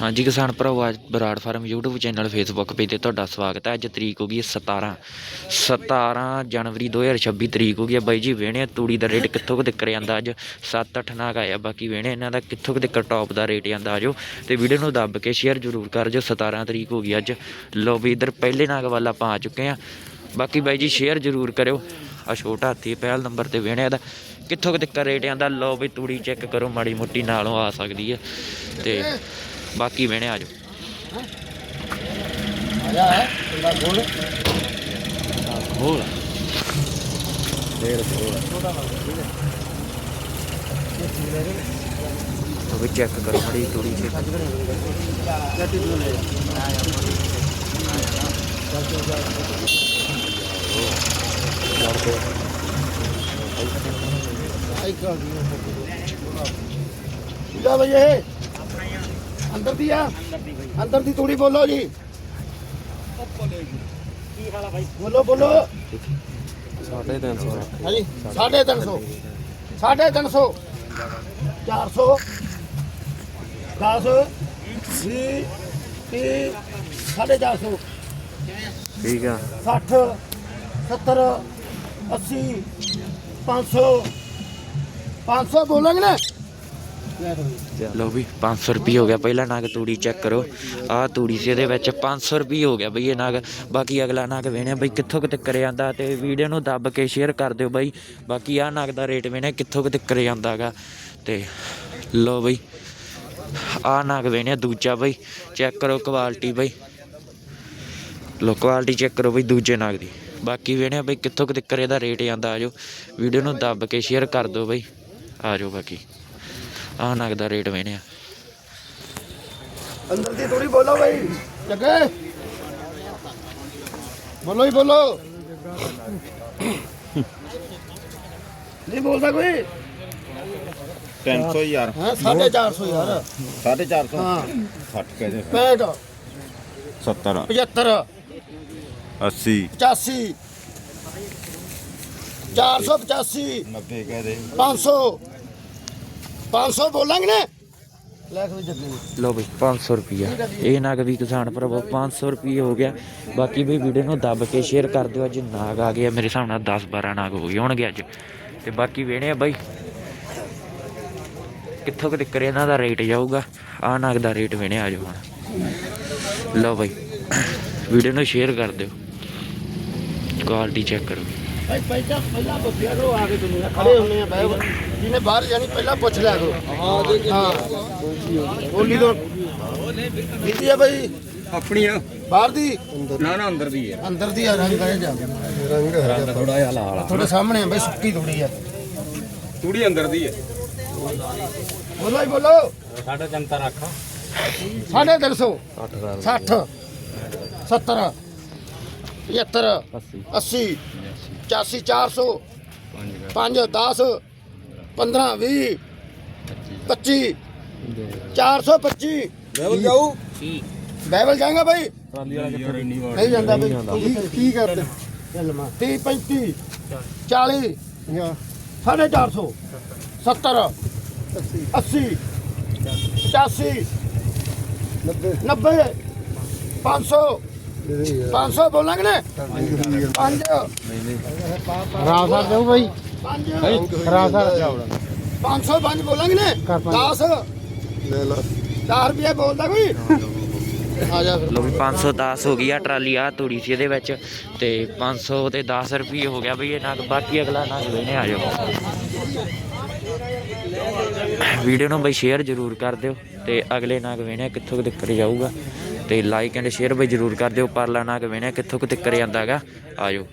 ਹਾਂਜੀ, ਕਿਸਾਨ ਭਰਾਓ ਅੱਜ Brar farm YouTube channel, Facebook page ਤੇ ਤੁਹਾਡਾ ਸਵਾਗਤ ਹੈ। ਅੱਜ ਤਰੀਕ ਹੋ ਗਈ ਹੈ 17 17 ਜਨਵਰੀ 2026 ਤਰੀਕ ਹੋ ਗਈ ਹੈ। ਬਾਈ ਜੀ ਵੇਣੇ ਤੂੜੀ ਦਾ ਰੇਟ ਕਿੱਥੋਂ ਕੁ ਤੱਕ ਜਾਂਦਾ ਅੱਜ 7-8 ਨਾਗ ਆਇਆ, ਬਾਕੀ ਵੇਣੇ ਇਹਨਾਂ ਦਾ ਕਿੱਥੋਂ ਕੁ ਤੱਕ ਟੌਪ ਦਾ ਰੇਟ ਜਾਂਦਾ, ਆਜੋ। ਤੇ ਵੀਡੀਓ ਨੂੰ ਦੱਬ ਕੇ ਸ਼ੇਅਰ ਜ਼ਰੂਰ ਕਰ ਜੋ 17 ਤਰੀਕ ਹੋ ਗਈ ਅੱਜ। ਲੋ ਵੀ ਇਧਰ ਪਹਿਲੇ ਨਾਗ ਵੱਲ ਆਪਾਂ ਆ ਚੁੱਕੇ ਆ ਬਾਕੀ ਬਾਈ ਜੀ ਸ਼ੇਅਰ ਜ਼ਰੂਰ ਕਰਿਓ। ਆ ਛੋਟਾ ਹਾਥੀ ਪਹਿਲ ਨੰਬਰ ਤੇ ਵੇਣਿਆ ਦਾ ਕਿੱਥੋਂ ਕੁ ਤੱਕ ਰੇਟ ਆਂਦਾ ਲੋ ਵੀ ਤੂੜੀ ਚੈੱਕ ਕਰੋ, ਮਾੜੀ ਮੋਟੀ ਨਾਲੋਂ ਆ ਸਕਦੀ ਹੈ। ਤੇ ਬਾਕੀ ਵੇਣੇ ਆ ਜਾਓ ਆਇਆ ਹੈ ਬੰਦਾ ਖੋਲ ਖੋਲ ਫੇਰ ਖੋਲ ਉਹ ਵੀ ਚੈੱਕ ਕਰੋ ਮਾੜੀ ਤੂੜੀ ਚੈੱਕ ਜੱਟੀ ਨੂੰ ਲੈ ਜਾ ਬਈ ਇਹ ਅੰਦਰ ਦੀ ਆ। ਅੰਦਰ ਦੀ ਤੂੜੀ ਬੋਲੋ ਜੀ। ਕੀ ਹਾਲ ਆ ਬਾਈ ਬੋਲੋ ਬੋਲੋ ਸਾਢੇ ਤਿੰਨ ਸੌ। ਹਾਂਜੀ 350 350 400 10 20 30 450 ਠੀਕ ਆ। 60 70 80 500 500 ਬੋਲਾਂਗੇ ਨਾ? ਲਓ ਵੀ 500 ਰੁਪਏ ਹੋ ਗਿਆ ਪਹਿਲਾ ਨਾਗ ਤੂੜੀ ਚੈੱਕ ਕਰੋ। ਆਹ ਤੂੜੀ ਸੀ, ਇਹਦੇ ਵਿੱਚ 500 ਰੁਪਏ ਹੋ ਗਿਆ ਬਈ ਇਹ ਨਾਗ। ਬਾਕੀ ਅਗਲਾ ਨਾਗ ਵੇਣਿਆ ਬਈ ਕਿੱਥੋਂ ਕਿਤੇ ਕਰੇ ਜਾਂਦਾ ਤੇ ਵੀਡੀਓ ਨੂੰ ਦੱਬ ਕੇ ਸ਼ੇਅਰ ਕਰ ਦਿਓ ਬਈ। ਬਾਕੀ ਆਹ ਨਾਗ ਦਾ ਰੇਟ ਵੇਣਿਆ ਕਿੱਥੋਂ ਕਿਤੇ ਕਰੇ ਜਾਂਦਾਗਾ। ਤੇ ਲਓ ਬਈ, ਆਹ ਨਾਗ ਵੇਣਿਆ ਦੂਜਾ ਬਈ ਚੈੱਕ ਕਰੋ ਕੁਆਲਿਟੀ ਬਈ। ਲੋ ਕੁਆਲਿਟੀ ਚੈੱਕ ਕਰੋ ਬਈ ਦੂਜੇ ਨਾਗ ਦੀ। ਬਾਕੀ ਵੇਣਿਆ ਬਈ ਕਿੱਥੋਂ ਕਿਤੇ ਕਰੇ ਇਹਦਾ ਰੇਟ ਜਾਂਦਾ, ਆਜੋ। ਵੀਡੀਓ ਨੂੰ ਦੱਬ ਕੇ ਸ਼ੇਅਰ ਕਰ ਦਿਓ ਬਈ। ਆਜੋ ਬਾਕੀ। ਆਹ ਨਗ ਦਾ ਰੇਟ ਵੇਣਿਆ ਅੰਦਰ ਦੀ ਤੂੜੀ ਬੋਲੋ ਬਈ। ਜੱਗੇ। ਬੋਲੋ ਹੀ ਬੋਲੋ। ਨਹੀਂ ਬੋਲਦਾ ਕੋਈ? 300 ਯਾਰ। ਹਾਂ 450 ਯਾਰ। 450 ਹਾਂ। 60 ਕਹਦੇ 65 70 75 80 85 485 90 ਕਹਦੇ 500 500 ਬੋਲਾਂਗੇ ਨਾ? ਲੈ ਕੇ ਜੱਗੇ ਲੋ ਬਈ 500 ਰੁਪਿਆ ਇਹ ਨਗ ਵੀ ਕਿਸਾਨ ਭਰਾਵੋ 500 ਰੁਪਏ ਹੋ ਗਿਆ। ਬਾਕੀ ਵੀ ਵੀਡੀਓ ਨੂੰ ਦੱਬ ਕੇ ਸ਼ੇਅਰ ਕਰ ਦਿਓ। ਅੱਜ ਨਾਗ ਆ ਗਏ ਆ, ਮੇਰੇ ਹਿਸਾਬ ਨਾਲ 10 12 ਨਾਗ ਹੋ ਗਏ ਹੋਣਗੇ ਅੱਜ। ਤੇ ਬਾਕੀ ਵੇਣੇ ਆ ਬਾਈ ਕਿੱਥੋਂ ਕਿਤੇ ਕਰੇ ਇਹਨਾਂ ਦਾ ਰੇਟ ਜਾਊਗਾ। ਆਹ ਨਾਗ ਦਾ ਰੇਟ ਵੇਣੇ ਆ ਜਾਓ ਹੁਣ। ਲਓ ਬਾਈ ਵੀਡੀਓ ਨੂੰ ਸ਼ੇਅਰ ਕਰ ਦਿਓ। ਕੁਆਲਿਟੀ ਚੈੱਕ ਕਰੋ। ਭਾਈ ਪਹਿਲਾਂ ਪਹਿਲਾਂ ਪੁੱਛਿਆ ਕਰੋ ਆ ਕੇ ਦੁਨੀਆ ਖੜੇ ਹੁੰਨੇ ਆ ਬਹਿ ਜਿਹਨੇ ਬਾਹਰ ਜਾਣੀ ਪਹਿਲਾਂ ਪੁੱਛ ਲਿਆ ਕਰੋ। ਹਾਂ ਹਾਂ। ਬੋਲੀ ਤੋਂ ਕਿਹਦੀ ਆ ਭਾਈ? ਆਪਣੀ ਆ। ਬਾਹਰ ਦੀ? ਨਾ ਨਾ ਅੰਦਰ ਦੀ ਹੈ ਅੰਦਰ ਦੀ ਆ ਰੰਗ ਹੈ ਜਾ? ਰੰਗ ਰੰਗ ਥੋੜਾ ਜਿਹਾ ਲਾਲ ਆ। ਤੁਹਾਡੇ ਸਾਹਮਣੇ ਆ ਬਈ ਸੁੱਕੀ ਥੋੜੀ ਆ। ਤੂੜੀ ਅੰਦਰ ਦੀ ਹੈ ਬੋਲੋ ਹੀ ਬੋਲੋ। ਸਾਢੇ ਤਿੰਨ ਤਾਂ ਰੱਖ। ਸਾਢੇ ਤਿੰਨ ਸੌ। 60 70 75 80 85 400 5 10 15 20 25 425 ਲੈਵਲ ਜਾਊ? ਬਾਈਬਲ ਜਾਏਗਾ ਭਾਈ ਟਰਾਲੀ ਵਾਲਾ ਕਿੱਥੇ? ਨਹੀਂ ਜਾਂਦਾ। ਭਾਈ ਕੀ- ਕੀ ਕਰਦੇ? ਚੱਲ। ਮਾ 30 35 40 ਸਾਢੇ 400 70 80 85 90 500 500 ਬੋਲਾਂਗੇ ਨਾ? 5 ਰਾਮ ਸਰ ਦੇਉ ਬਾਈ। ਪੰਜ। ਰਾਮ ਸਰ 505 ਬੋਲਾਂਗੇ ਨਾ? 10 ਲੈ ਲਾ। 4 ਰੁਪਏ ਬੋਲਦਾ ਕੋਈ? ਆ ਜਾ ਫਿਰ। ਲੋ ਵੀ 510 ਹੋ ਗਈ ਆ ਟਰਾਲੀ ਆ ਤੂੜੀ ਸੀ ਇਹਦੇ ਵਿੱਚ। ਤੇ 500 ਤੇ 10 ਰੁਪਏ ਹੋ ਗਿਆ ਬਈ ਇਹ ਨਗ ਬਾਕੀ ਅਗਲਾ ਨਗ ਵੇਣੇ ਆ ਜਾਓ। ਵੀਡੀਓ ਨੂੰ ਬਈ ਸ਼ੇਅਰ ਜ਼ਰੂਰ ਕਰ ਦਿਓ ਤੇ ਅਗਲੇ ਨਗ ਵੇਣੇ ਕਿੱਥੋਂ ਤੱਕ ਜਾਊਗਾ। ਤੇ ਲਾਈਕ ਐਂਡ ਸ਼ੇਅਰ ਬਈ ਜ਼ਰੂਰ ਕਰ ਦਿਓ ਪਰਲਾ ਨਗ ਵੇਣੇ ਕਿੱਥੋਂ ਕੁ ਤੱਕ ਜਾਂਦਾਗਾ ਆ ਜਾਓ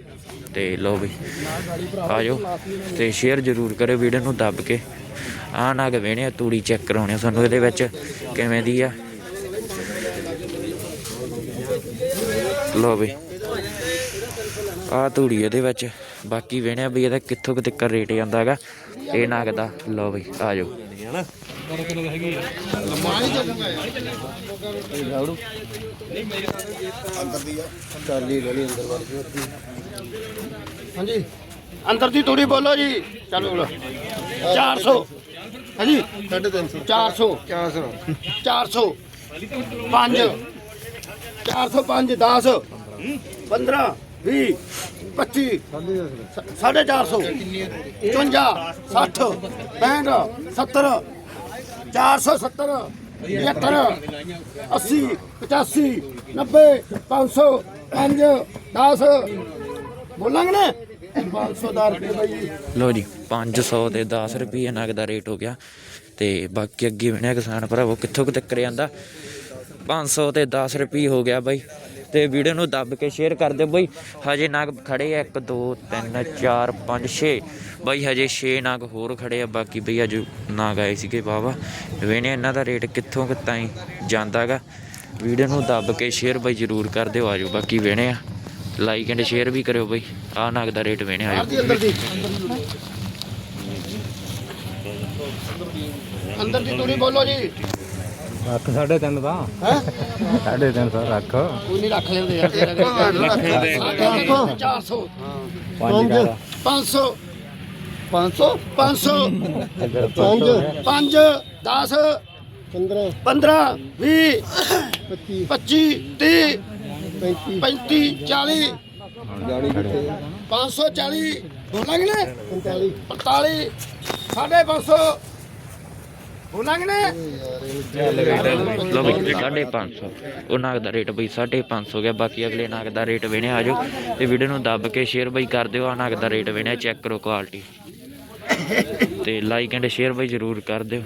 ਤੇ ਲੋ ਬਈ ਆ ਜਾਓ ਤੇ ਸ਼ੇਅਰ ਜ਼ਰੂਰ ਕਰਿਓ ਵੀਡੀਓ ਨੂੰ ਦੱਬ ਕੇ। ਆ ਨਗ ਵੇਣੇ ਤੂੜੀ ਚੈੱਕ ਕਰਾਉਣੇ ਆ ਤੁਹਾਨੂੰ ਇਹਦੇ ਵਿੱਚ, ਕਿਵੇਂ ਦੀ ਆ। ਲੋ ਵੀ ਆ ਤੂੜੀ ਇਹਦੇ ਵਿੱਚ, ਬਾਕੀ ਵੇਣਿਆ ਵੀ ਇਹਦਾ ਕਿੱਥੋਂ ਕਿਤੇ ਕਰ ਰੇਟ ਜਾਂਦਾ ਹੈਗਾ, ਇਹ ਨਾਗ ਦਾ ਲੋ ਬਈ ਆ ਜਾਓ ਚਾਲੀ ਗਲੀ ਅੰਦਰ ਵੜ ਗਈ ਹਾਂਜੀ। ਅੰਦਰ ਦੀ ਤੂੜੀ ਬੋਲੋ ਜੀ। ਚੱਲ ਬੋਲੋ। 400 ਹਾਂਜੀ। 350 400 400 400 5 405 10 15 20 25 ਸਾਢੇ 400 54 60 65 70 470 75 80 85 90 500 5 10 ਬੋਲਾਂਗੇ ਨਾ 500 ਦਾ ਰੁਪਏ ਬਾਈ ਲੋ ਜੀ 500 ਤੇ 10 ਰੁਪਏ ਨਗ ਦਾ ਰੇਟ ਹੋ ਗਿਆ। ਤੇ ਬਾਕੀ ਅੱਗੇ ਬਣਿਆ ਕਿਸਾਨ ਭਰਾਵੋ, ਕਿੱਥੋਂ ਕੁ ਤੱਕ ਜਾਂਦਾ? 500 ਤੇ 10 ਰੁਪਏ ਹੋ ਗਿਆ ਬਾਈ। ਤੇ ਵੀਡੀਓ ਨੂੰ ਦੱਬ ਕੇ ਸ਼ੇਅਰ ਕਰ ਦਿਓ ਬਈ। ਹਜੇ ਨਾਗ ਖੜੇ ਆ 1 2 3 4 5 6 ਬਾਈ ਹਜੇ 6 ਨਾਗ ਹੋਰ ਖੜੇ ਆ, ਬਾਕੀ ਬਈ ਅਜ ਨਾਗ ਆਏ ਸੀਗੇ ਵਾਵਾ ਵੇਨੇ ਇਹਨਾਂ ਦਾ ਰੇਟ ਕਿੱਥੋਂ ਕਿ ਤਾਈਂ ਜਾਂਦਾਗਾ। ਵੀਡੀਓ ਨੂੰ ਦੱਬ ਕੇ ਸ਼ੇਅਰ ਬਾਈ ਜਰੂਰ ਕਰ ਦਿਓ, ਆਜੋ। ਬਾਕੀ ਵੇਨੇ ਆ। ਲਾਈਕ ਐਂਡ ਸ਼ੇਅਰ ਵੀ ਕਰਿਓ ਬਾਈ। ਆ ਨਾਗ ਦਾ ਰੇਟ ਵੇਨੇ ਆਜੋ। ਅੰਦਰ ਦੀ ਤੂੜੀ ਬੋਲੋ ਜੀ। ਰੱਖ ਸਾਢੇ ਤਿੰਨ ਦਾ ਹੈ? ਸਾਢੇ ਤਿੰਨ ਸੌ ਰੱਖ। ਕੋਈ ਨਹੀਂ ਰੱਖ ਲੈਂਦੇ ਯਾਰ ਤੇਰਾ ਕਿਹੜਾ 400 ਪੰਜ ਕਰ 500 500 500 5 5 10 15 15 20 25 30 35 40 540 ਬੋਲਾਂਗੇ ਨੇ? 45 45 ਸਾਢੇ 500 ਬੋਲਾਂਗੇ? ਨੇ ਲੋ ਬਈ 550 ਉਹ ਨਾਗ ਦਾ ਰੇਟ ਬਈ 550 ਹੋ ਗਿਆ, ਬਾਕੀ ਅਗਲੇ ਨਾਗ ਦਾ ਰੇਟ ਵੇਣੇ ਆ ਜਾਓ ਤੇ ਵੀਡੀਓ ਨੂੰ ਦੱਬ ਕੇ ਸ਼ੇਅਰ ਬਈ ਕਰ ਦਿਓ ਆ ਨਾਗ ਦਾ ਰੇਟ ਵੇਣੇ ਚੈੱਕ ਕਰੋ ਕੁਆਲਿਟੀ ਤੇ ਲਾਈਕ ਐਂਡ ਸ਼ੇਅਰ ਬਈ ਜਰੂਰ ਕਰ ਦਿਓ।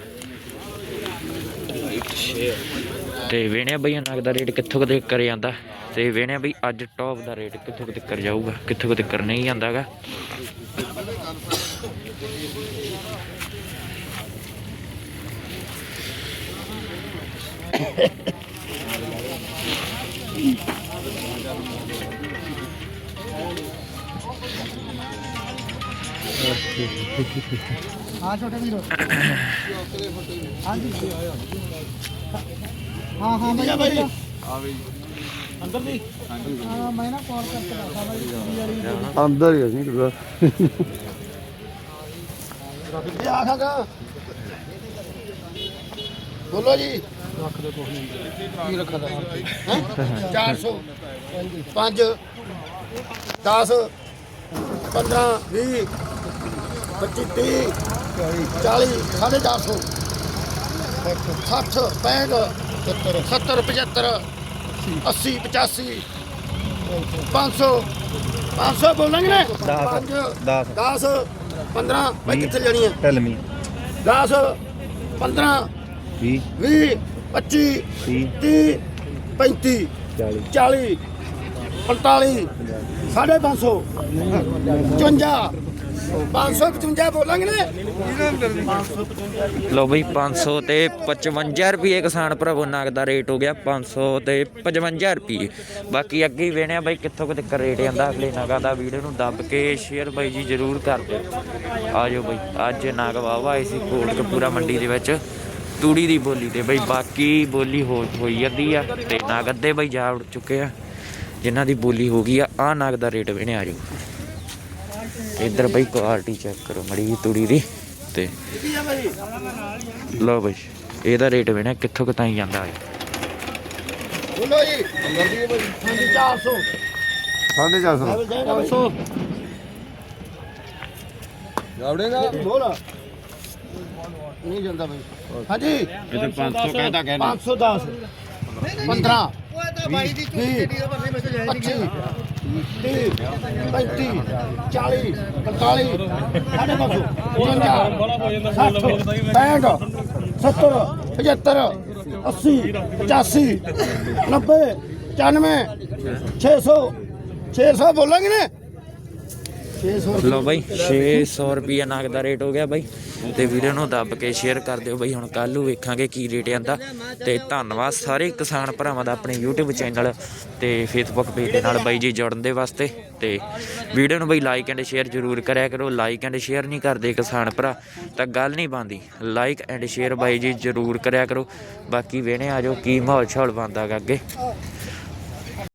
ਤੇ ਵੇਣੇ ਬਈ ਨਾਗ ਦਾ ਰੇਟ ਕਿੱਥੋਂ ਕਿਤੇ ਕਰ ਜਾਂਦਾ। ਤੇ ਵੇਣੇ ਬਈ ਅੱਜ ਟੌਪ ਦਾ ਰੇਟ ਕਿੱਥੋਂ ਕਿਤੇ ਕਰ ਜਾਊਗਾ, ਕਿੱਥੋਂ ਕਿਤੇ ਕਰ ਨਹੀਂ ਜਾਂਦਾਗਾ। ਹਾਂ ਛੋਟੇ ਵੀਰੋ। ਹਾਂਜੀ। ਹਾਂ ਹਾਂ ਠੀਕ ਆ ਬਾਈ। ਹਾਂ ਮੈਂ ਨਾ ਕਾਲ ਕਰਕੇ ਦੱਸਾਂ ਬਾਈ ਕੁੜੀ ਵਾਲੀ ਅੰਦਰ ਹੀ ਅਸੀਂ ਕਿਦਾ? ਆਖਾਂਗਾ ਬੋਲੋ ਜੀ। ਕੀ ਰੱਖਾ ਦਾ? ਹੈ? 400 5 10 15 20 25 30 40 ਸਾਢੇ 400 60 65 70 75 80 85 500 500 ਬੋਲਾਂਗੇ ਨੇ? 10 ਦਸ। 10 15 ਬਾਈ ਕਿੱਥੇ ਜਾਣੀ ਹੈ ਟੈਲਮੀ 10 15 20 20 25 30 30 35 40 40 45 ਸਾਢੇ 500 55 555 ਬੋਲਾਂਗੇ ਨੇ। ਲੋ ਬਈ 500 ਤੇ 55 ਰੁਪਏ ਕਿਸਾਨ ਭਰਾਵੋ ਨਾਗ ਦਾ ਰੇਟ ਹੋ ਗਿਆ 500 ਤੇ 55 ਰੁਪਏ ਬਾਕੀ ਅੱਗੇ ਹੀ ਵੇਣਿਆ ਬਾਈ ਕਿੱਥੋਂ ਕਿਤੇ ਰੇਟ ਆਂਦਾ ਅਗਲੇ ਨਾਗਾ ਦਾ ਵੀਡੀਓ ਨੂੰ ਦੱਬ ਕੇ ਸ਼ੇਅਰ ਬਾਈ ਜੀ ਜਰੂਰ ਕਰ ਦਿਓ। ਆਜੋ ਬਾਈ ਅੱਜ ਨਾਗ ਵਾਵਾ ਆਏ ਸੀ ਕੋਟਕਪੂਰਾ ਮੰਡੀ ਦੇ ਵਿੱਚ। ਤੂੜੀ ਦੀ ਬੋਲੀ ਤੇ ਬਾਈ ਬਾਕੀ ਬੋਲੀ ਹੋ ਹੋਈ ਜਾਂਦੀ ਆ ਤੇ ਨਾਗ ਅੱਧੇ ਬਾਈ ਜਾ ਉੜ ਚੁੱਕੇ ਆ ਜਿਨ੍ਹਾਂ ਦੀ ਬੋਲੀ ਹੋ ਗਈ ਆ ਆ ਨਾਗ ਦਾ ਰੇਟ ਵੇਣੇ ਆਜੋ ਤੇ ਇੱਧਰ ਬਾਈ ਕੁਆਲਿਟੀ ਚੈੱਕ ਕਰੋ ਮੜੀ ਤੂੜੀ ਦੀ ਤੇ ਆ ਲਓ ਬਈ ਇਹਦਾ ਰੇਟ ਵੇਣਾ ਕਿੱਥੋਂ ਕਿਤਾਂ ਜਾਂਦਾ ਹੈ ਬੋਲੋ ਜੀ। ਅੰਦਰ ਦੀ ਬਾਈ ਹਾਂਜੀ 400 ਸਾਢੇ 400 500 ਜਾਵੜੇਗਾ। ਬੋਲ। ਨਹੀਂ ਜਾਂਦਾ ਬਾਈ। ਹਾਂਜੀ। ਇਹਦੇ 500 ਕਹਿੰਦਾ। 510 15 ਓਏ ਤਾਂ ਬਾਈ ਦੀ ਝੂਠੀ ਦੀ ਭਰਨੀ ਮੈਸੇਜ ਹੈ 25 30 35 40 45 ਸਾਢੇ 500 55 60 65 70 75 80 85 90 95 600 600 ਬੋਲਾਂਗੇ ਨੇ? 600 ਲਓ ਬਾਈ 600 ਰੁਪਿਆ ਨਾਗ ਦਾ ਰੇਟ ਹੋ ਗਿਆ ਬਾਈ। ਤੇ ਵੀਡੀਓ ਨੂੰ ਦੱਬ ਕੇ ਸ਼ੇਅਰ ਕਰ ਦਿਓ ਬਾਈ, ਹੁਣ ਕੱਲ ਨੂੰ ਵੇਖਾਂਗੇ ਕੀ ਰੇਟ ਆਂਦਾ। ਤੇ ਧੰਨਵਾਦ ਸਾਰੇ ਕਿਸਾਨ ਭਰਾਵਾਂ ਦਾ ਆਪਣੇ YouTube ਚੈਨਲ ਤੇ Facebook ਪੇਜ ਦੇ ਨਾਲ ਬਾਈ ਜੀ ਜੁੜਨ ਦੇ ਵਾਸਤੇ। ਤੇ ਵੀਡੀਓ ਨੂੰ ਬਾਈ ਲਾਈਕ ਐਂਡ ਸ਼ੇਅਰ ਜ਼ਰੂਰ ਕਰਿਆ ਕਰੋ। ਲਾਈਕ ਐਂਡ ਸ਼ੇਅਰ ਨਹੀਂ ਕਰਦੇ ਕਿਸਾਨ ਭਰਾ, ਤਾਂ ਗੱਲ ਨਹੀਂ ਬਣਦੀ। ਲਾਈਕ ਐਂਡ ਸ਼ੇਅਰ ਬਾਈ ਜੀ ਜ਼ਰੂਰ ਕਰਿਆ ਕਰੋ। ਬਾਕੀ ਵੇਣੇ ਆ ਜਾਓ, ਕੀ ਮਾਹੌਲ ਛੌਲ ਬਣਦਾ ਗਾ ਅੱਗੇ।